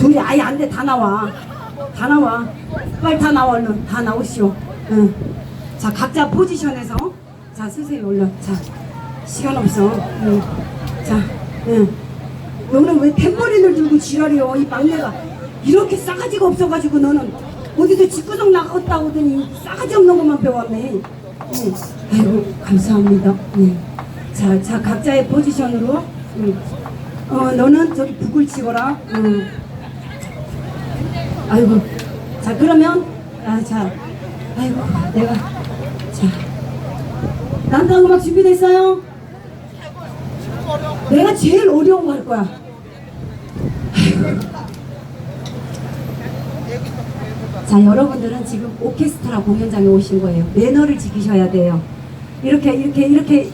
둘이 아예 안 돼 다 나와 다 나와 빨리 다 나와 얼른 다 나오시오 응. 자 각자 포지션에서 자 쓰세요 얼른 자 시간 없어 응. 자 응. 너는 왜 탬버린을 들고 지랄이여 이 막내가 이렇게 싸가지가 없어가지고 너는 어디서 집구석 나갔다 오더니 싸가지 없는 것만 배웠네 응. 아이고 감사합니다 응. 자, 자 각자의 포지션으로 응. 어 너는 저기 북을 치거라 응. 아이고. 자 그러면 아 자 아이고 내가 자. 난당 음악 준비됐어요? 내가 제일 어려운 거 할 거야. 자 여러분들은 지금 오케스트라 공연장에 오신 거예요. 매너를 지키셔야 돼요. 이렇게 이렇게 이렇게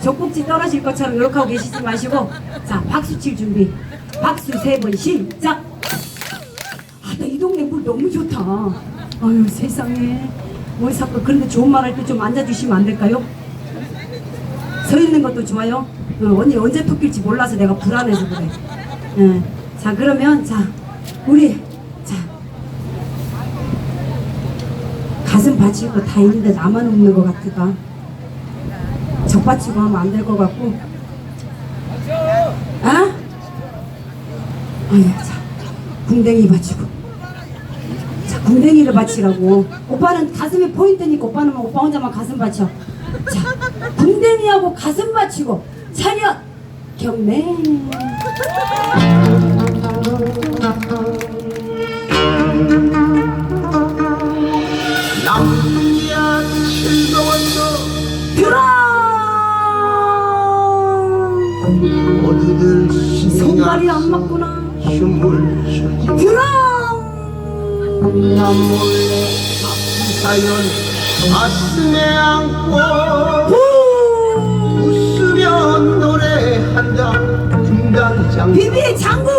젖꼭지 떨어질 것처럼 이렇게 하고 계시지 마시고 자 박수 칠 준비. 박수 세 번 시작! 아, 너무 좋다. 아유, 세상에. 뭐 자꾸 그런데 좋은 말 할 때 좀 앉아주시면 안 될까요? 서 있는 것도 좋아요. 어, 언니 언제 토낄지 몰라서 내가 불안해서 그래. 예. 자, 그러면, 자, 우리, 자. 가슴 거다 있는데 나만 없는 것 같으다. 적 받치고 하면 안 될 것 같고. 아? 아유, 자. 궁뎅이 받치고. 자, 궁뎅이를 받치라고. 오빠는 가슴이 포인트니까 오빠는 뭐 오빠 혼자만 가슴 받쳐. 자, 궁뎅이하고 가슴 받치고 차렷 경례. 몰래 아픈 사연 가슴에 안고 후! 웃으며 노래한다 분당장 비비 장구!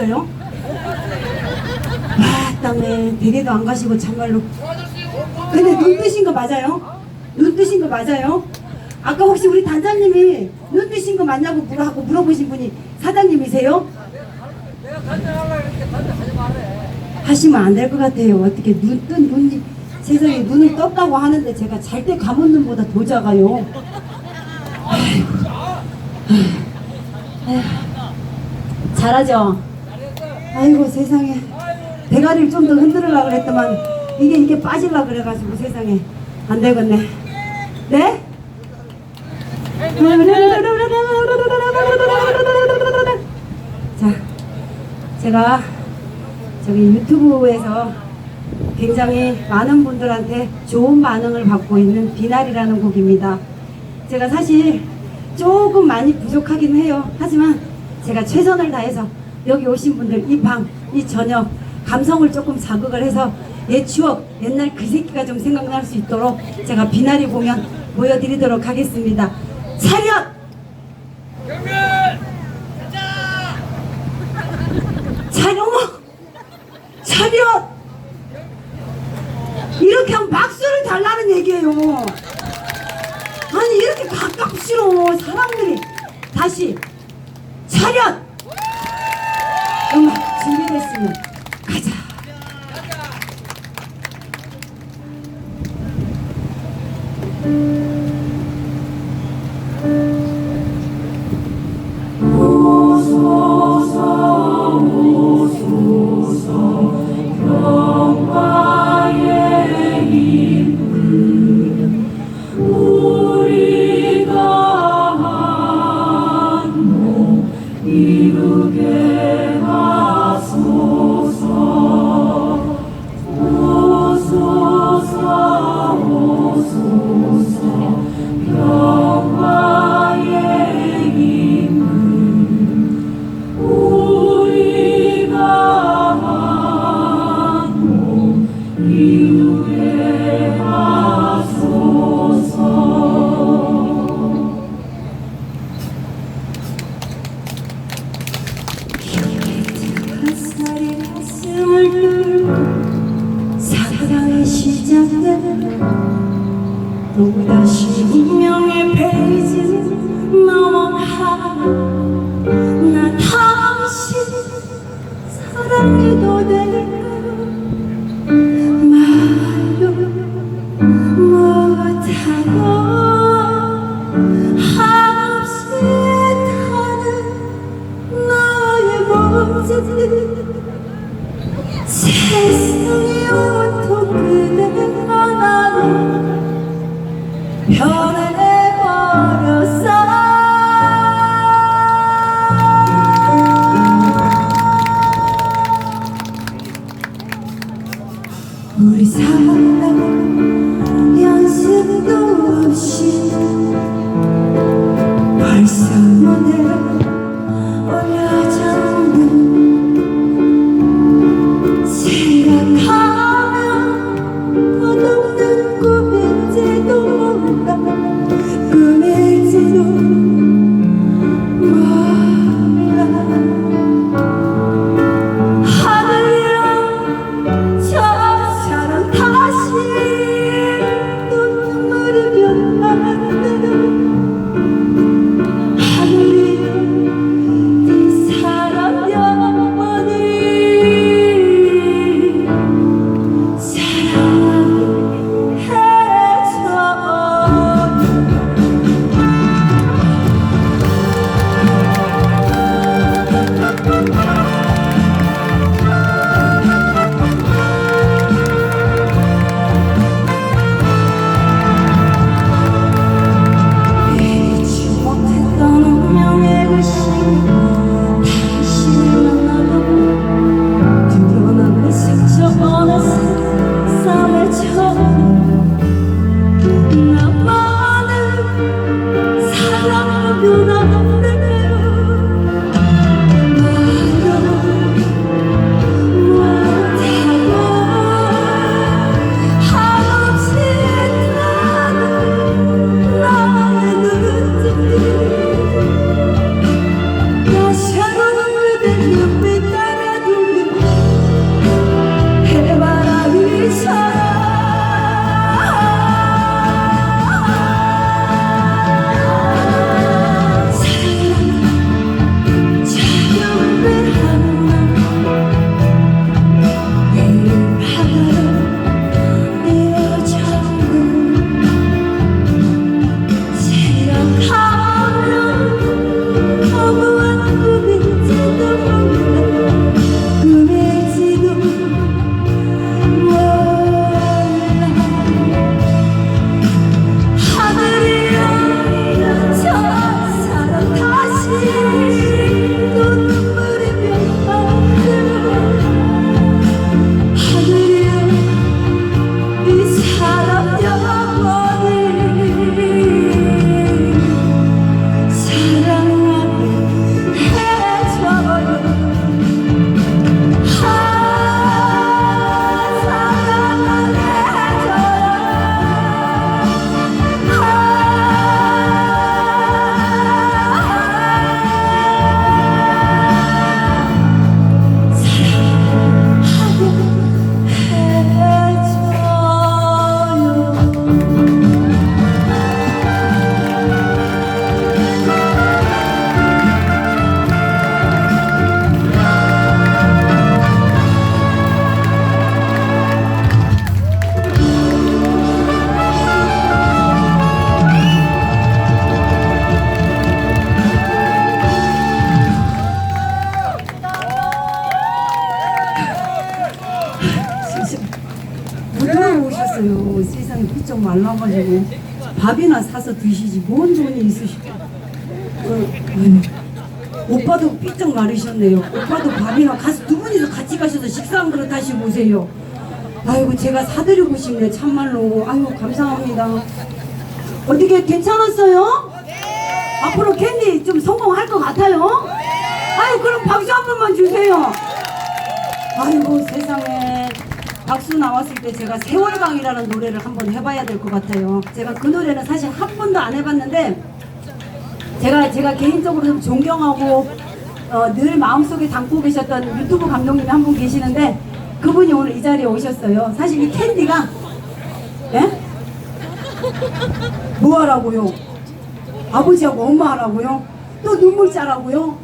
가셨어요? 아, 땀에 대게도 안 가시고 참말로. 근데 눈 뜨신 거 맞아요? 눈 뜨신 거 맞아요? 아까 혹시 우리 단장님이 눈 뜨신 거 맞냐고 물어하고 물어보신 분이 사장님이세요? 하시면 안 될 것 같아요. 어떻게 눈 뜬 눈이 세상에 눈을 떴다고 하는데 제가 잘 때 감은 눈보다 더 작아요. 잘하죠? 아이고 세상에 대가리를 좀 더 흔들으려고 그랬더만 이게 이게 빠질라 그래가지고 세상에 안 되겠네 네? 자 제가 저기 유튜브에서 굉장히 많은 분들한테 좋은 반응을 받고 있는 비날이라는 곡입니다 제가 사실 조금 많이 부족하긴 해요. 하지만 제가 최선을 다해서 여기 오신 분들 이 밤, 이 저녁 감성을 조금 자극을 해서 옛 추억, 옛날 그 새끼가 좀 생각날 수 있도록 제가 비나리 공연 보여드리도록 하겠습니다. 차렷! 차렷! 차렷! 이렇게 하면 박수를 달라는 얘기예요. 아니 이렇게 가깝시로 사람들이 다시 차렷 음악 준비됐 好 세상에 삐쩍 말라가지고 밥이나 사서 드시지 뭔 돈이 있으시고 어, 오빠도 삐쩍 마르셨네요. 오빠도 밥이나 가서 두 분이서 같이 가셔서 식사 한 그릇 하시고 오세요. 아이고 제가 사드리고 싶네 참말로. 아유 감사합니다. 어떻게 괜찮았어요? 앞으로 캔디 좀 성공할 것 같아요? 아유 그럼 박수 한 번만 주세요. 아이고 세상에 박수 나왔을 때 제가 세월강이라는 노래를 한번 해봐야 될 것 같아요. 제가 그 노래는 사실 한 번도 안 해봤는데 제가 제가 개인적으로 좀 존경하고 어, 늘 마음속에 담고 계셨던 유튜브 감독님이 한 분 계시는데 그분이 오늘 이 자리에 오셨어요. 사실 이 캔디가 예? 뭐 하라고요? 아버지하고 엄마 하라고요? 또 눈물 짜라고요?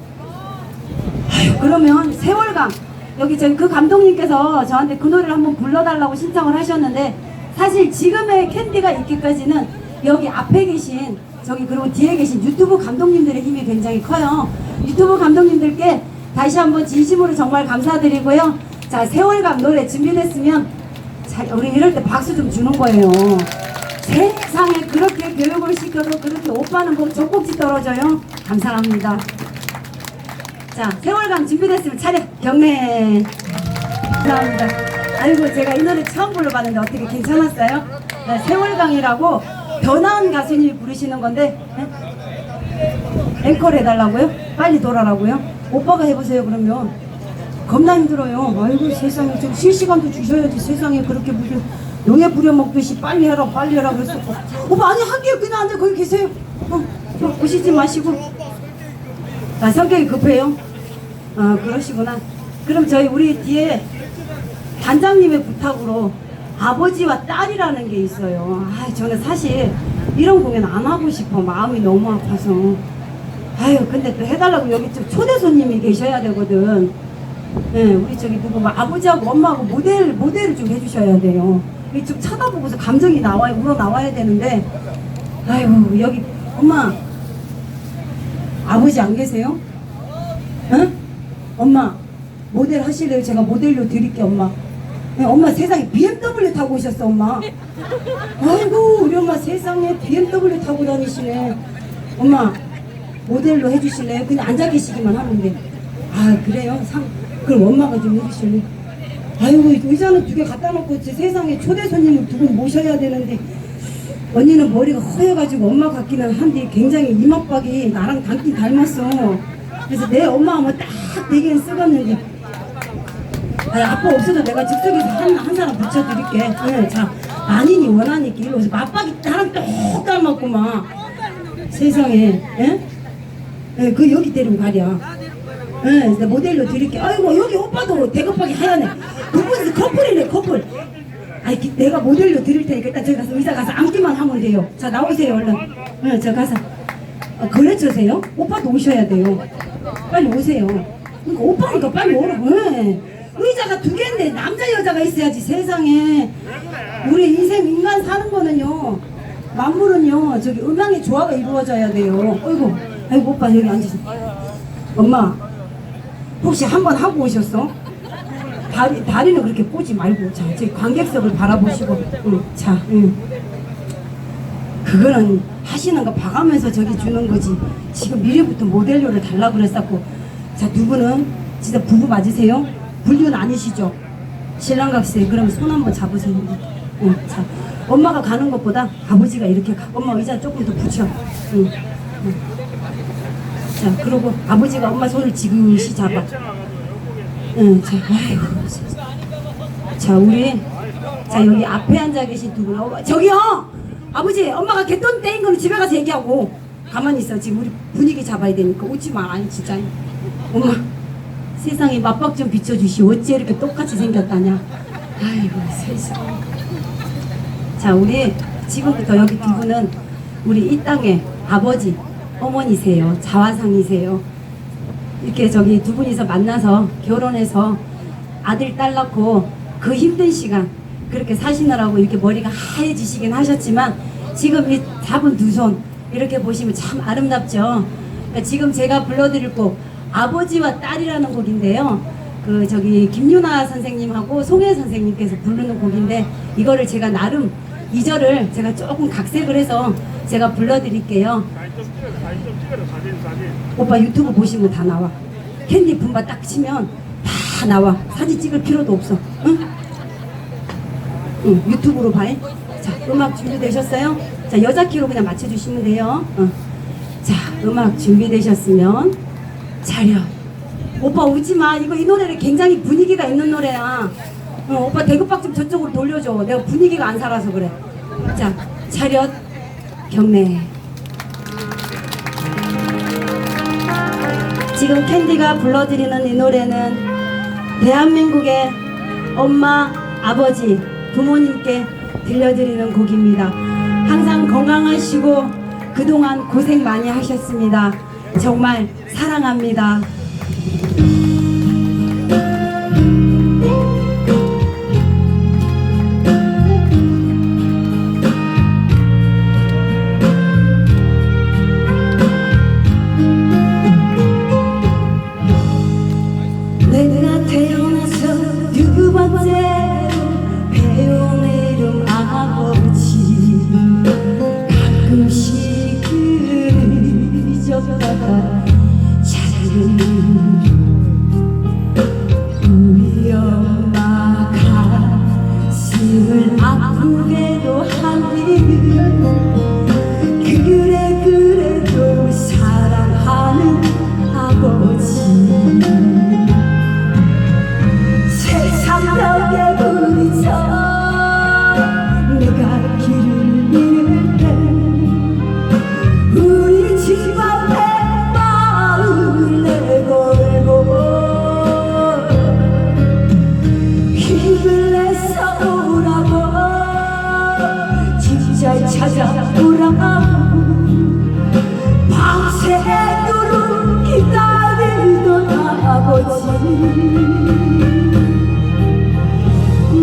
아유, 그러면 세월강 여기 저기 그 감독님께서 저한테 그 노래를 한번 불러달라고 신청을 하셨는데 사실 지금의 캔디가 있기까지는 여기 앞에 계신 저기 그리고 뒤에 계신 유튜브 감독님들의 힘이 굉장히 커요. 유튜브 감독님들께 다시 한번 진심으로 정말 감사드리고요. 자 세월강 노래 준비됐으면 자 우리 이럴 때 박수 좀 주는 거예요. 세상에 그렇게 교육을 시켜도 그렇게 오빠는 뭐 젖꼭지 떨어져요? 감사합니다. 자, 세월강 준비됐으면 차렷 경례. 감사합니다. 아이고, 제가 이 노래 처음 불러봤는데 어떻게 괜찮았어요? 네, 세월강이라고 더 나은 가수님이 부르시는 건데, 네? 앵콜 해달라고요? 빨리 돌아라고요? 오빠가 해보세요, 그러면. 겁나 힘들어요. 아이고, 세상에. 좀 실시간도 주셔야지. 세상에 그렇게 무슨 용에 부려먹듯이 빨리 해라, 빨리 해라 그랬어. 오빠, 아니, 할게요. 그냥 앉아, 거기 계세요. 어, 어, 오시지 마시고. 아, 성격이 급해요? 아, 그러시구나. 그럼 저희 우리 뒤에 단장님의 부탁으로 아버지와 딸이라는 게 있어요. 아, 저는 사실 이런 공연 안 하고 싶어. 마음이 너무 아파서. 아유, 근데 또 해달라고 여기 좀 초대 손님이 계셔야 되거든. 예, 우리 저기 누구 막 아버지하고 엄마하고 모델, 모델을 좀 해주셔야 돼요. 이좀 쳐다보고서 감정이 나와야, 우러 나와야 되는데. 아이고, 여기, 엄마. 아버지 안 계세요? 응? 엄마 모델 하실래요? 제가 모델료 드릴게 엄마 네, 엄마 세상에 BMW 타고 오셨어 엄마 아이고 우리 엄마 세상에 BMW 타고 다니시네 엄마 모델로 해주실래요? 그냥 앉아 계시기만 하면 돼아 그래요? 상, 그럼 엄마가 좀 해주실래요? 아이고 의자는 두 개 갖다 놓고 제 세상에 초대 손님을 두 분 모셔야 되는데 언니는 머리가 허여가지고 엄마 같기는 한데 굉장히 이목박이 나랑 닮긴 닮았어. 그래서 내 엄마 하면 딱 되긴 쓰겠는데. 아니, 아빠 없어도 내가 즉석에서 한, 한 사람 붙여드릴게. 네, 자, 아니니 원하니까 일로 오세요. 맞박이 나랑 똑 닮았구만. 세상에, 예? 예, 그 여기 데리고 가랴. 예, 네, 모델로 드릴게. 아이고, 여기 오빠도 대급하게 하얗네. 두 분이서 커플이네, 커플. 아이 기- 내가 모델로 드릴 테니까 일단 저기 가서 의자 가서 앉기만 하면 돼요. 자 나오세요 얼른. 응, 저 가서 어, 거래처세요? 오빠도 오셔야 돼요. 빨리 오세요. 그러니까 오빠니까 빨리 오라고. 응. 의자가 두 개인데 남자 여자가 있어야지 세상에. 우리 인생 인간 사는 거는요. 만물은요 저기 음양의 조화가 이루어져야 돼요. 어이구, 아이고 오빠 여기 앉으세요. 엄마 혹시 한 번 하고 오셨어? 다리, 다리는 그렇게 꼬지 말고 자 저기 관객석을 바라보시고 응, 자 응. 그거는 하시는 거 봐가면서 저기 주는 거지 지금 미리부터 모델료를 달라고 그랬었고 자 두 분은 진짜 부부 맞으세요? 불륜 아니시죠? 신랑 각세 그럼 손 한번 잡으세요 응, 자 엄마가 가는 것보다 아버지가 이렇게 가 엄마 의자 조금 더 붙여 응, 응. 자 그리고 아버지가 엄마 손을 지그시 잡아 응, 자, 아이고. 자, 우리, 자, 여기 앞에 앉아 계신 두 분, 어, 저기요! 아버지, 엄마가 개돈 떼인 거는 집에 가서 얘기하고, 가만히 있어. 지금 우리 분위기 잡아야 되니까. 웃지 마, 아니, 진짜. 엄마, 세상에 맞박 좀 비춰주시. 어째 이렇게 똑같이 생겼다냐. 아이고, 세상에. 자, 우리 지금부터 여기 두 분은 우리 이 땅의 아버지, 어머니세요. 자화상이세요. 이렇게 저기 두 분이서 만나서 결혼해서 아들 딸 낳고 그 힘든 시간 그렇게 사시느라고 이렇게 머리가 하얘지시긴 하셨지만 지금 이 잡은 두 손 이렇게 보시면 참 아름답죠. 그러니까 지금 제가 불러드릴 곡 아버지와 딸이라는 곡인데요. 그 저기 김유나 선생님하고 송혜 선생님께서 부르는 곡인데 이거를 제가 나름 이 절을 제가 조금 각색을 해서 제가 불러드릴게요. 오빠 유튜브 보시면 다 나와. 캔디 분바 딱 치면 다 나와. 사진 찍을 필요도 없어. 응? 응, 유튜브로 봐. 자, 음악 준비되셨어요? 자, 여자 키로 그냥 맞춰주시면 돼요. 응. 자, 음악 준비되셨으면 차렷. 오빠 울지 마. 이거 이 노래는 굉장히 분위기가 있는 노래야. 어, 오빠 대구박 좀 저쪽으로 돌려줘. 내가 분위기가 안 살아서 그래. 자, 차렷, 경례. 지금 캔디가 불러드리는 이 노래는 대한민국의 엄마, 아버지, 부모님께 들려드리는 곡입니다. 항상 건강하시고 그동안 고생 많이 하셨습니다. 정말 사랑합니다.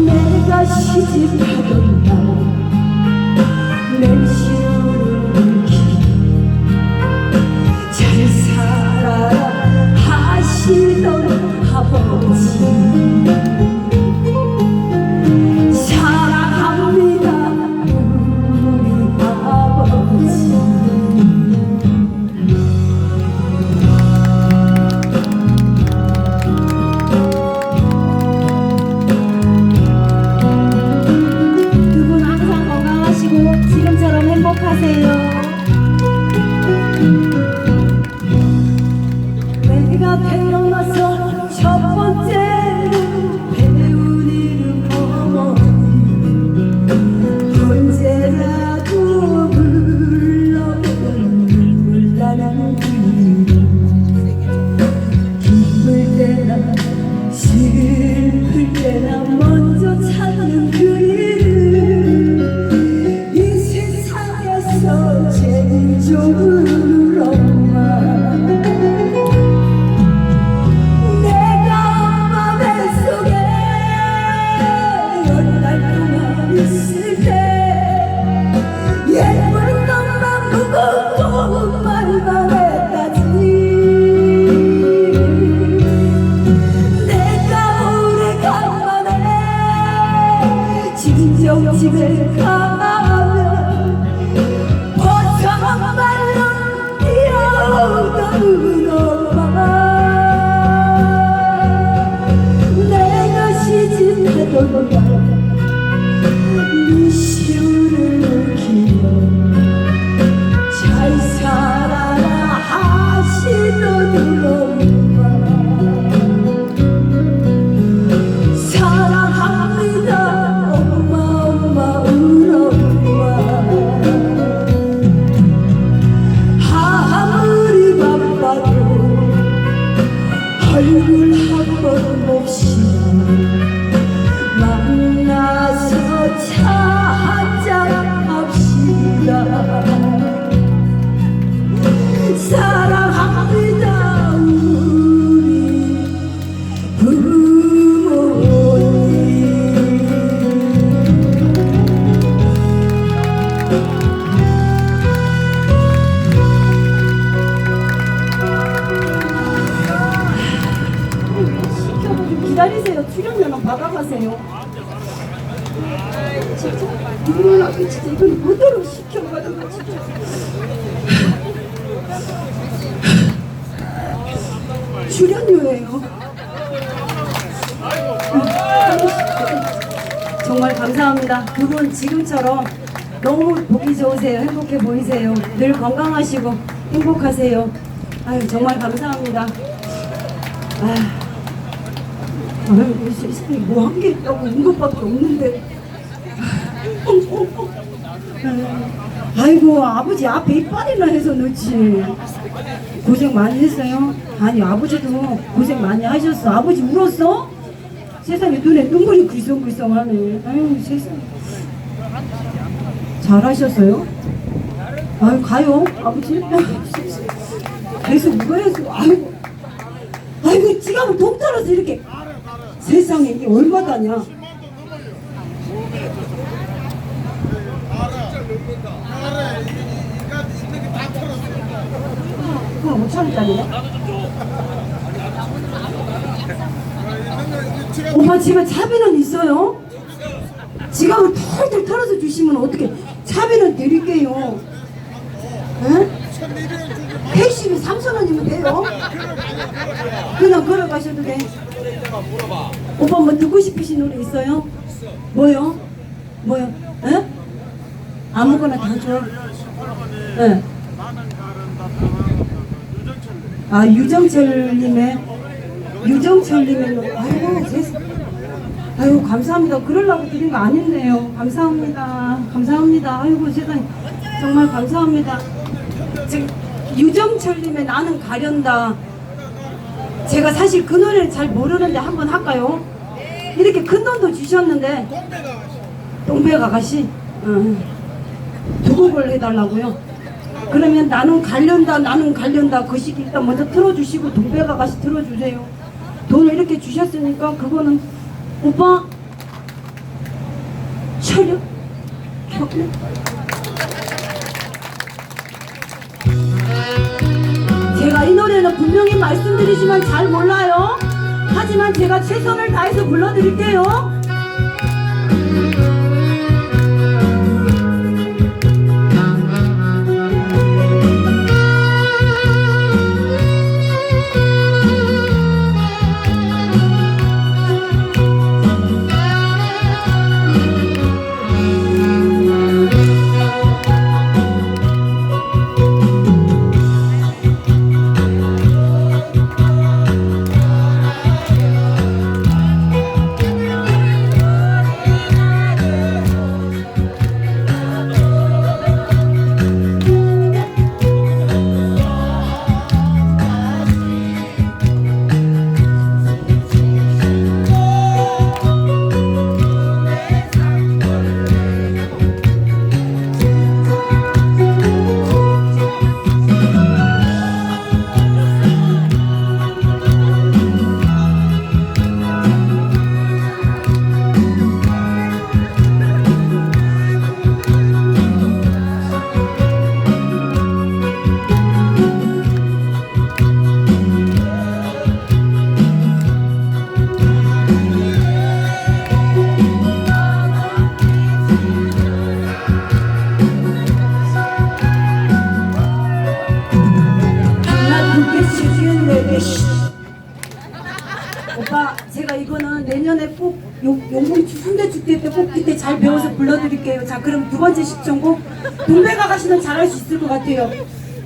내가 시집하던 날 내 시우를 잘 살아라 하시던 아버지 기다리세요. 출연료는 받아가세요. 진짜 눈물 나게 진짜 이건 뭐대로 시켜가지고 진짜 출연료예요. 정말 감사합니다. 두 분 지금처럼 너무 보기 좋으세요. 행복해 보이세요. 늘 건강하시고 행복하세요. 아유 정말 감사합니다. 아유 아유, 세상에 뭐 한 게 있다고 운 것밖에 없는데. 아이고, 아버지 앞에 이빨이나 해서 넣지. 고생 많이 했어요? 아니, 아버지도 고생 많이 하셨어. 아버지 울었어? 세상에 눈에 눈물이 글썽글썽하네. 아유, 세상에. 잘하셨어요? 아유, 가요, 아버지. 계속 울어야지. 아이고. 아이고, 지갑을 동떨어서 이렇게. 세상에 이게 얼마다냐? 그거 5천원짜리네? 오빠 집에 차비는 있어요? 지갑을 털털 털어서 주시면 어떻게 차비는 드릴게요 에? 회식이 3천원이면 돼요 그냥 걸어가셔도 돼 오빠 뭐 듣고 싶으신 노래 있어요? 뭐요? 뭐요? 에? 아무거나 다 줘. 예. 아 유정철님의 유정철님의. 아이고 제 아이고 감사합니다. 그러려고 드린 거 아닌데요. 감사합니다. 감사합니다. 아이고 세상에 정말 감사합니다. 지금 유정철님의 나는 가련다. 제가 사실 그 노래를 잘 모르는데 한번 할까요? 이렇게 큰 돈도 주셨는데. 동백 아가씨 응. 두 곡을 해달라고요? 그러면 나는 갈련다 나는 갈련다. 그 시기 일단 먼저 틀어주시고 동백 아가씨 틀어주세요. 돈을 이렇게 주셨으니까 그거는 오빠 촬영 켜네 제가 이 노래는 분명히 말씀드리지만 잘 몰라요. 하지만 제가 최선을 다해서 불러드릴게요. 시청곡 동백 아가씨는 잘할 수 있을 것 같아요.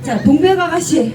자 동백 아가씨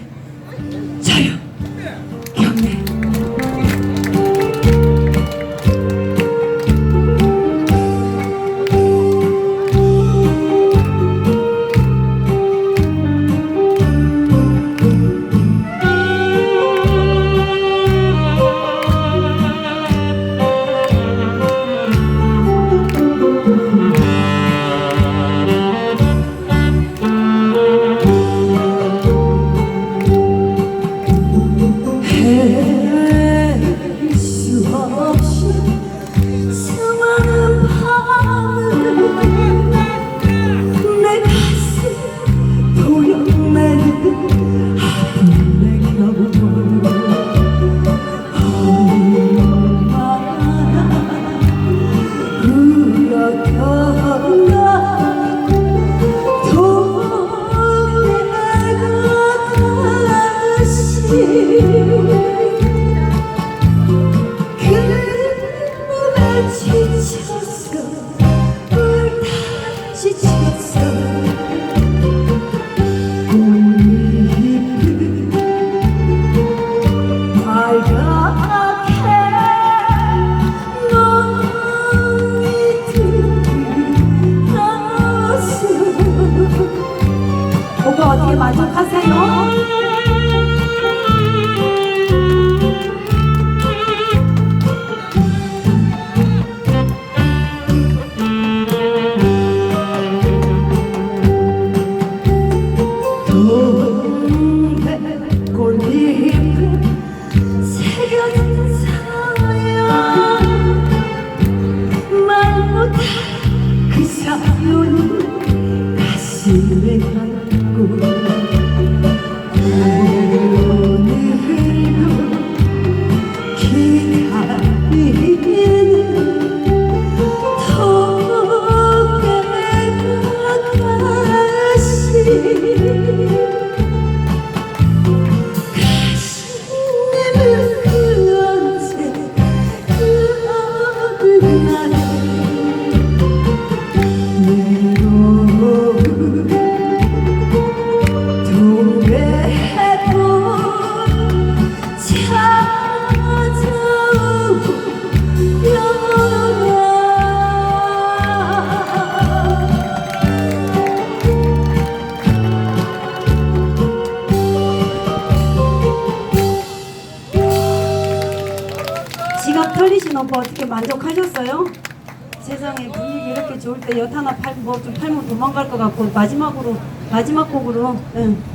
마지막 곡으로? 응.